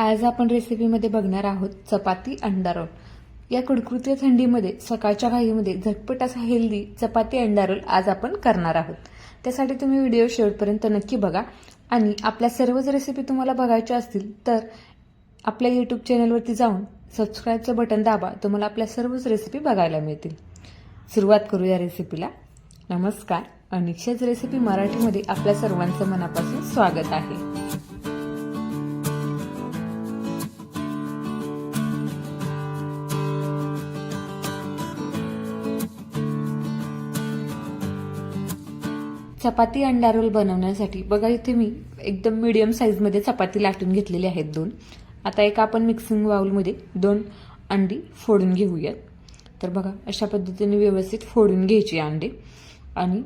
आज आपण रेसिपीमध्ये बघणार आहोत चपाती अंडा रोल या कुडकुडत्या थंडीमध्ये सकाळच्या घाईमध्ये झटपट असा हेल्दी चपाती अंडा रोल आज आपण करणार आहोत. त्यासाठी तुम्ही व्हिडिओ शेवटपर्यंत नक्की बघा. आणि आपल्या सर्वच रेसिपी तुम्हाला बघायच्या असतील तर आपल्या यूट्यूब चॅनलवरती जाऊन सबस्क्राईबचं बटन दाबा. तुम्हाला आपल्या सर्वच रेसिपी बघायला मिळतील. सुरुवात करू या रेसिपीला नमस्कार. अनिक्षाच रेसिपी मराठीमध्ये आपल्या सर्वांचं मनापासून स्वागत आहे. चपाती अंडा रोल बनवण्यासाठी बघा इथे मी एकदम मिडियम साईजमध्ये चपाती लाटून घेतलेली आहेत दोन. आता एका आपण मिक्सिंग बाउलमध्ये दोन अंडी फोडून घेऊयात. तर बघा अशा पद्धतीने व्यवस्थित फोडून घ्यायची अंडी. आणि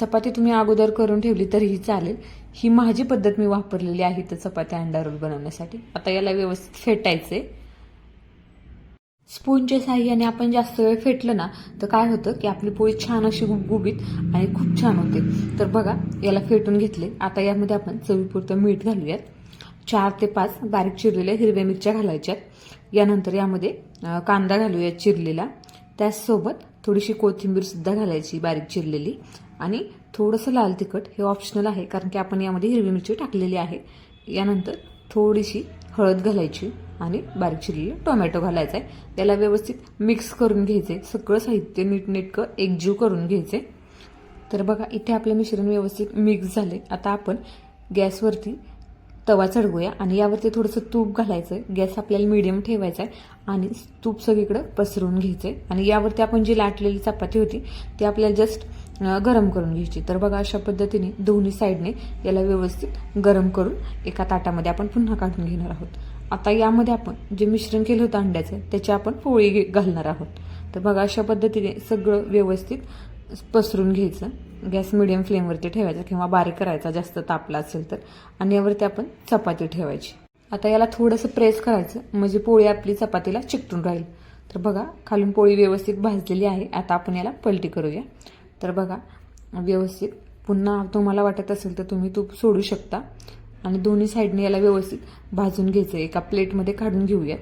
चपाती तुम्ही अगोदर करून ठेवली तरीही चालेल. ही माझी पद्धत मी वापरलेली आहे तर चपाती अंडा रोल बनवण्यासाठी. आता याला व्यवस्थित फेटायचे स्पूनच्या साह्याने आपण जास्त वेळ फेटलं ना तर काय होतं की आपली पोळी छान अशी गुबगुबीत आणि खूप छान होते. तर बघा याला फेटून घेतले. आता यामध्ये आपण चवीपुरतं मीठ घालूयात. चार ते पाच बारीक चिरलेल्या हिरव्या मिरच्या घालायच्यात. यानंतर यामध्ये कांदा घालूयात चिरलेला. त्याचसोबत थोडीशी कोथिंबीरसुद्धा घालायची बारीक चिरलेली. आणि थोडंसं लाल तिखट हे ऑप्शनल आहे कारण की आपण यामध्ये हिरवी मिरची टाकलेली आहे. यानंतर थोडीशी हळद घालायची. आणि बारीक चिरलेलं टोमॅटो घालायचा आहे त्याला व्यवस्थित मिक्स करून घ्यायचे सगळं साहित्य नीटनेटकं एकजीव करून घ्यायचे तर बघा इथे आपलं मिश्रण व्यवस्थित मिक्स झाले आता आपण गॅसवरती तवा चढवूया आणि यावरती थोडंसं तूप घालायचं आहे गॅस आपल्याला मिडियम ठेवायचा आहे आणि तूप सगळीकडं पसरवून घ्यायचं आहे आणि यावरती आपण जी लाटलेली चपाती होती ती आपल्याला जस्ट गरम करून घ्यायची. तर बघा अशा पद्धतीने दोन्ही साईडने याला व्यवस्थित गरम करून एका ताटामध्ये आपण पुन्हा काढून घेणार आहोत. आता यामध्ये आपण जे मिश्रण केलं होतं अंड्याचं त्याची आपण पोळी घालणार आहोत. तर बघा अशा पद्धतीने सगळं व्यवस्थित पसरून घ्यायचं. गॅस मिडियम फ्लेमवरती ठेवायचा किंवा बारीक करायचा जास्त तापला असेल तर. आणि यावरती आपण चपाती ठेवायची. आता याला थोडंसं प्रेस करायचं म्हणजे पोळी आपली चपातीला चिकटून राहील. तर बघा खालून पोळी व्यवस्थित भाजलेली आहे. आता आपण याला पलटी करूया. तर बघा व्यवस्थित पुन्हा तुम्हाला वाटत असेल तर तुम्ही तूप सोडू शकता. आणि दोन्ही साईडने याला व्यवस्थित भाजून घ्यायचं एका प्लेटमध्ये काढून घेऊया.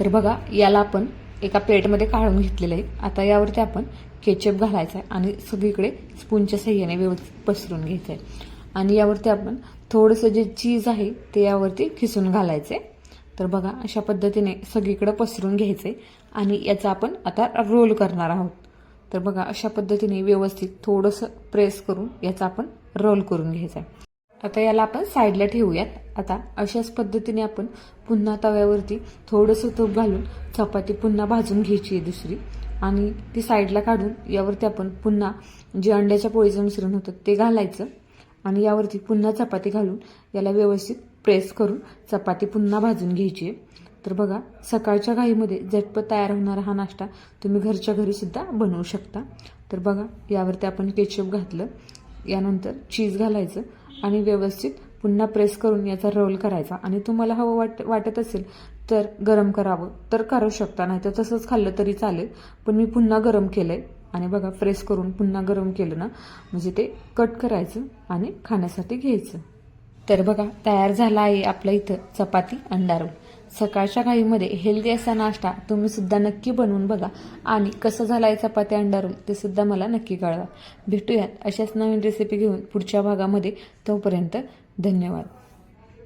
तर बघा याला आपण एका प्लेटमध्ये काढून घेतलेलं आहे. आता यावरती आपण केचप घालायचा आहे आणि सगळीकडे स्पूनच्या सहाय्याने व्यवस्थित पसरून घ्यायचं आहे आणि यावरती आपण थोडंसं जे चीज आहे ते यावरती खिसून घालायचं आहे तर बघा अशा पद्धतीने सगळीकडे पसरून घ्यायचं आहे आणि याचा आपण आता रोल करणार आहोत. तर बघा अशा पद्धतीने व्यवस्थित थोडंसं प्रेस करून याचा आपण रोल करून घ्यायचा आहे आता याला आपण साईडला ठेवूयात. आता अशाच पद्धतीने आपण पुन्हा तव्यावरती थोडंसं तूप घालून चपाती पुन्हा भाजून घ्यायची आहे दुसरी. आणि ती साईडला काढून यावरती आपण पुन्हा जे अंड्याच्या पोळीचं मिश्रण होतं ते घालायचं. आणि यावरती पुन्हा चपाती घालून याला व्यवस्थित प्रेस करून चपाती पुन्हा भाजून घ्यायची आहे. तर बघा सकाळच्या घाईमध्ये झटपट तयार होणारा हा नाश्ता तुम्ही घरच्या घरीसुद्धा बनवू शकता. तर बघा यावरती आपण केचप घातलं. यानंतर चीज घालायचं. आणि व्यवस्थित पुन्हा प्रेस करून याचा रोल करायचा. आणि तुम्हाला हवं वाट वाटत असेल तर गरम करावं तर करू शकता. नाही तर तसंच खाल्लं तरी चालेल. पण मी पुन्हा गरम केलं आहे आणि बघा प्रेस करून पुन्हा गरम केलं ना म्हणजे ते कट करायचं आणि खाण्यासाठी घ्यायचं. तर बघा तयार झाला आहे आपल्या इथं चपाती अंडा रोल सकाळच्या घाईमध्ये हेल्दी असा नाश्ता तुम्ही सुद्धा नक्की बनवून बघा. आणि कसं झाला आहे चपाती अंडारून ते सुद्धा मला नक्की कळवा. भेटूयात अशाच नवीन रेसिपी घेऊन पुढच्या भागामध्ये. तोपर्यंत धन्यवाद.